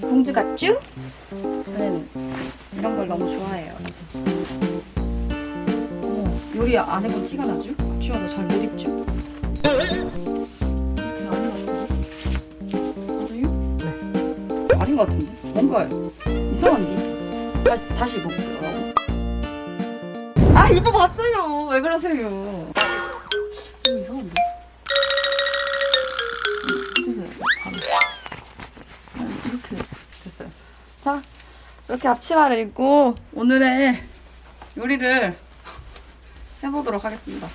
공주 같죠? 저는 이런 걸 너무 좋아해요. 어머, 요리 안 해본 티가 나죠? 앞치마도 잘 못 입죠? 맞아요? 네. 아닌 것 같은데? 뭔가 이상한데? 다시, 다시 입어볼게요. 아, 입어봤어요. 왜 그러세요? 자, 이렇게 앞치마를 입고 오늘의 요리를 해보도록 하겠습니다.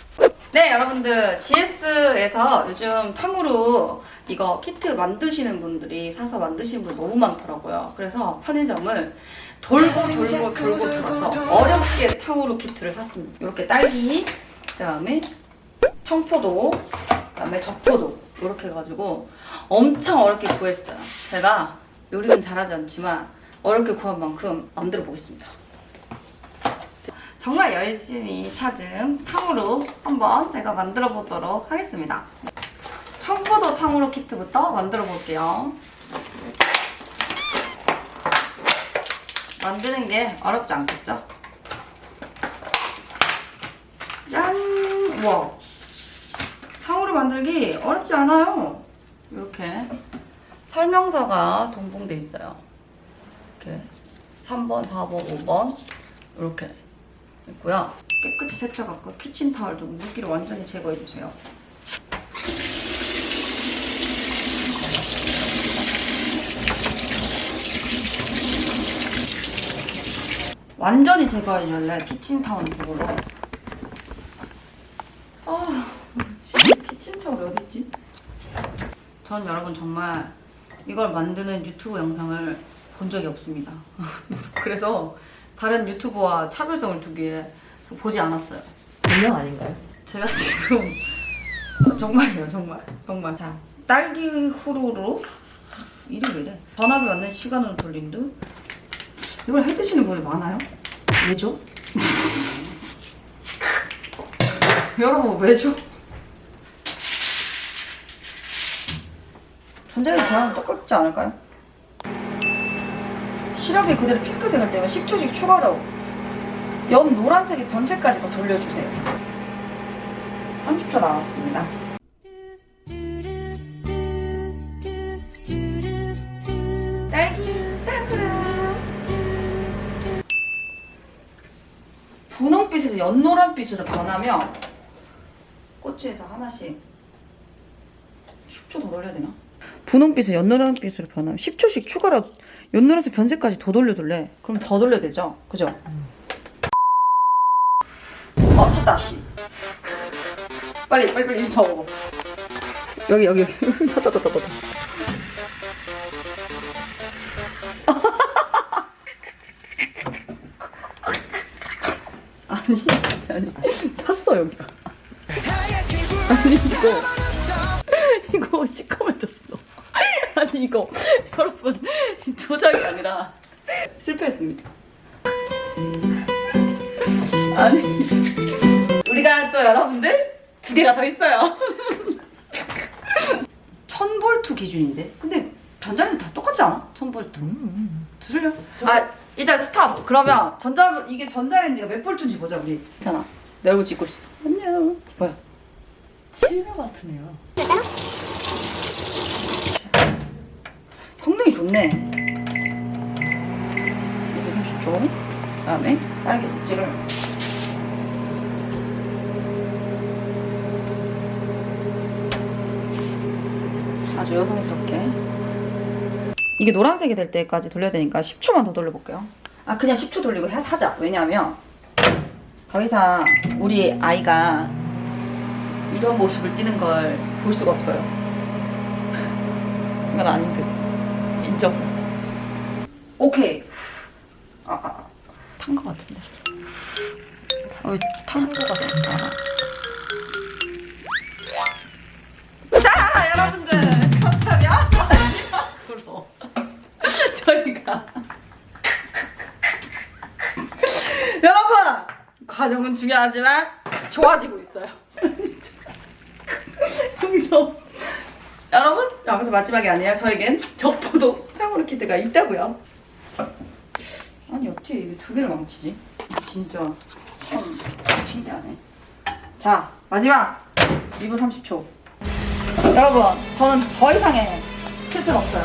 네, 여러분들 GS에서 요즘 탕후루 이거 키트 만드시는 분들이 사서 만드시는 분 너무 많더라고요. 그래서 편의점을 돌고 돌고 돌고 돌아서 어렵게 탕후루 키트를 샀습니다. 이렇게 딸기, 그다음에 청포도, 그다음에 적포도 이렇게 해가지고 엄청 어렵게 구했어요. 제가 요리는 잘하지 않지만 어렵게 구한 만큼 만들어 보겠습니다. 정말 열심히 찾은 탕후루 한번 제가 만들어 보도록 하겠습니다. 청포도 탕후루 키트부터 만들어 볼게요. 만드는 게 어렵지 않겠죠? 짠! 우와! 탕후루 만들기 어렵지 않아요. 이렇게 설명서가 동봉돼 있어요. 이렇게 3번, 4번, 5번 이렇게 있고요. 깨끗이 세척하고 키친타월도 물기를 완전히 제거해 주세요. 완전히 제거해 줄래 키친타월 그걸로. 아, 지금 키친타월이 어딨지? 전 여러분 정말 이걸 만드는 유튜브 영상을 본 적이 없습니다. 그래서 다른 유튜버와 차별성을 두기에 보지 않았어요. 분명 아닌가요? 제가 지금 정말이에요, 정말, 정말. 자, 딸기 후루루 이름이 왜 이래? 전압이 맞는 시간으로 돌린도 이걸 해 드시는 분이 많아요? 왜죠? 여러분 왜죠? 전자레인지 변화는 똑같지 않을까요? 시럽이 그대로 핑크색을 떼면 10초씩 추가로 옆 노란색의 변색까지 더 돌려주세요. 30초 남았습니다. 딸기 땅크루 분홍빛에서 연노란빛으로 변하면 꼬치에서 하나씩 10초 더 돌려야 되나? 분홍빛에서 연노란빛으로 변하면 10초씩 추가로 연노란색 변색까지 더 돌려둘래. 그럼 더 돌려야 되죠? 그죠? 어, 됐다. 빨리, 빨리, 빨리 먹어. 여기, 여기, 여기. 다, 다, 다, 다, 다. 아니, 아니, 탔어, 여기가. 아니, 이거, 아니, 이거, 여러분, 조작이 아니라 실패했습니다. 아니, 우리가 또 여러분들 두 개가 더 있어요. 1000볼트 기준인데? 근데 전자레인지 다 똑같지 않아? 1000볼트. 틀려? 아, 일단 스탑. 그러면 전자 이게 전자레인지가 몇 볼트인지 보자 우리. 있잖아. 내 얼굴 찍고 있어. 안녕. 뭐야? 700 같으네요. 성능이 좋네. 230초. 그 다음에 딸기 육지를 아주 여성스럽게. 이게 노란색이 될 때까지 돌려야 되니까 10초만 더 돌려볼게요. 아 그냥 10초 돌리고 해- 하자. 왜냐하면 더 이상 우리 아이가 이런 모습을 띠는 걸 볼 수가 없어요. 이건 아닌 듯. 인정. 오케이. 아, 아, 아. 탄 거 같은데. 어, 탄거 같은데. 자, 여러분들. 감사합니다. 마지막으로. 저희가. 여러분! 과정은 중요하지만 좋아지고 있어요. 여기서 여러분 여기서 마지막이 아니라 저에겐 적포도 탕후루 키트가 있다고요? 아니 어떻게 이게 두 개를 망치지? 진짜 참 신기하네. 자 마지막 2분 30초. 여러분 저는 더 이상의 실패가 없어요.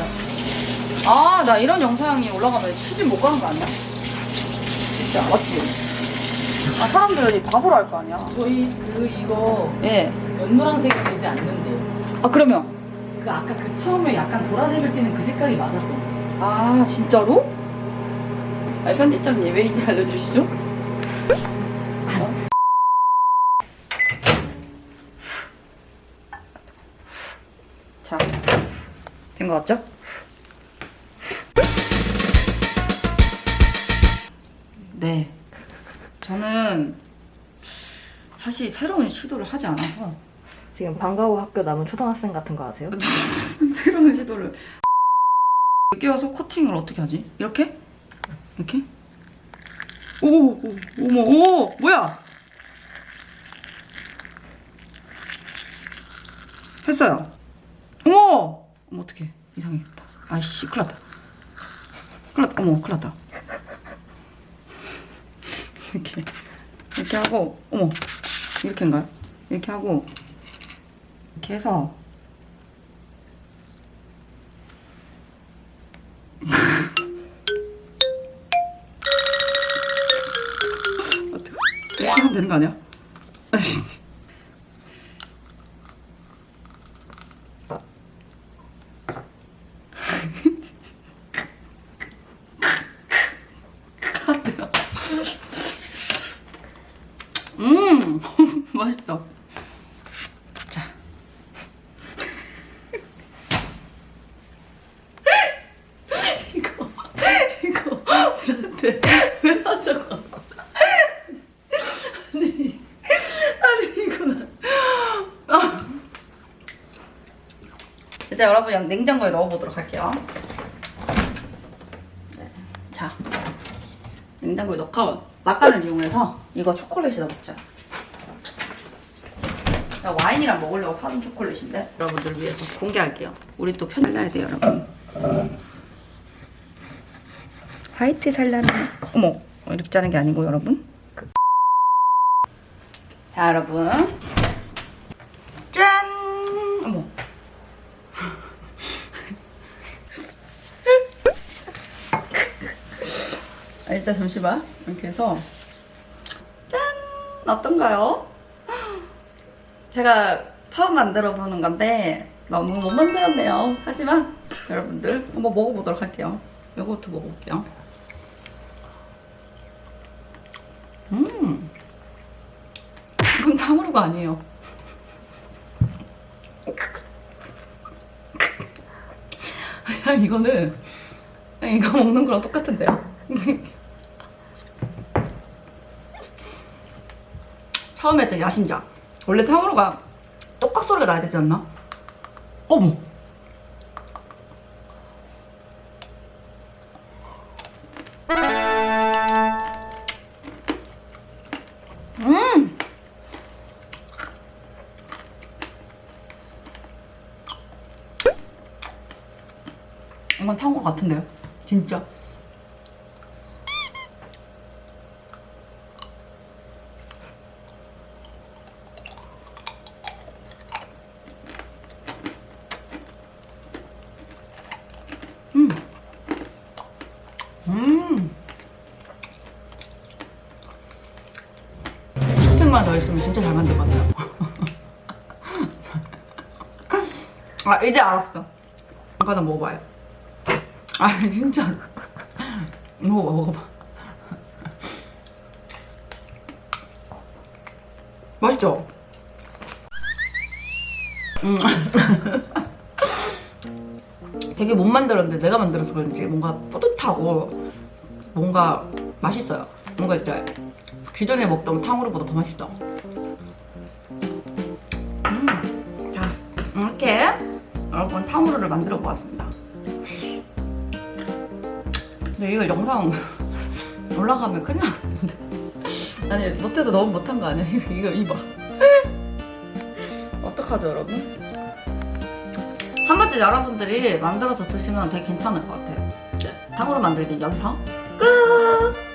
아 나 이런 영상이 올라가면 시즌 못 가는 거 아니야? 진짜 맞지? 아 사람들이 바보로 할 거 아니야. 저희 그 이거 예. 연노란색이 되지 않는데 아 그러면 그 아까 그 처음에 약간 보라색일 때는 그 색깔이 맞았던 아 진짜로? 아 편집장님 왜 이제 알려주시죠? 어? 자, 된거 같죠? 네. 저는 사실 새로운 시도를 하지 않아서 지금 방과 후 학교 남은 초등학생 같은 거 아세요? 새로운 시도를 끼워서 커팅을 어떻게 하지? 이렇게? 이렇게? 오, 오 어머, 오, 뭐야? 했어요. 어머, 어머 어떡해 이상했다. 아이씨, 큰일 났다. 큰일 났다. 어머, 큰일 났다. 이렇게 이렇게 하고, 어머, 이렇게인가요? 이렇게 하고 이렇게 해서. 이렇게 하면 되는 거 아니야? 음, 맛있다. 자. 이거, 이거, 나한테 왜 하자고. 아니, 아니, 이거는. 아. 이제 여러분, 양 냉장고에 넣어보도록 할게요. 네. 자, 냉장고에 넣고, 막간을 이용해서 이거 초콜릿이다 먹자. 나 와인이랑 먹으려고 사둔 초콜릿인데 여러분들 위해서 공개할게요. 우리 또 편달라야 돼요, 여러분. 화이트 살라는 어머 어, 이렇게 짜는 게 아니고 여러분. 자, 여러분. 짠! 어머. 아, 일단 잠시만. 이렇게 해서 짠! 어떤가요? 제가 처음 만들어 보는 건데 너무 못 만들었네요. 하지만 여러분들 한번 먹어보도록 할게요. 요거부터 먹어볼게요. 음, 이건 탕후루가 아니에요. 그냥 이거는 그냥 이거 먹는 거랑 똑같은데요. 처음에 했던 야심작. 원래 탕후루가 똑깍 소리가 나야 되지 않나? 어머. 음. 이건 탕후루 같은데요? 진짜. 음. 토핑만 더 있으면 진짜 잘 만들 것 같아요. 아, 이제 알았어. 잠깐 먹어봐요. 아, 진짜. 먹어봐, 먹어봐. 맛있죠? 음. 되게 못 만들었는데 내가 만들어서 그런지 뭔가 뿌듯하고 뭔가 맛있어요. 뭔가 이제 기존에 먹던 탕후루보다 더 맛있어. 음, 자 이렇게 여러분 탕후루를 만들어 보았습니다. 근데 이거 영상 올라가면 큰일 나겠는데. 아니 못해도 너무 못한 거 아니야? 이거 이봐. 어떡하죠 여러분? 한 번쯤 여러분들이 만들어서 드시면 되게 괜찮을 것 같아요. 탕후루 만들기 여기서 끝!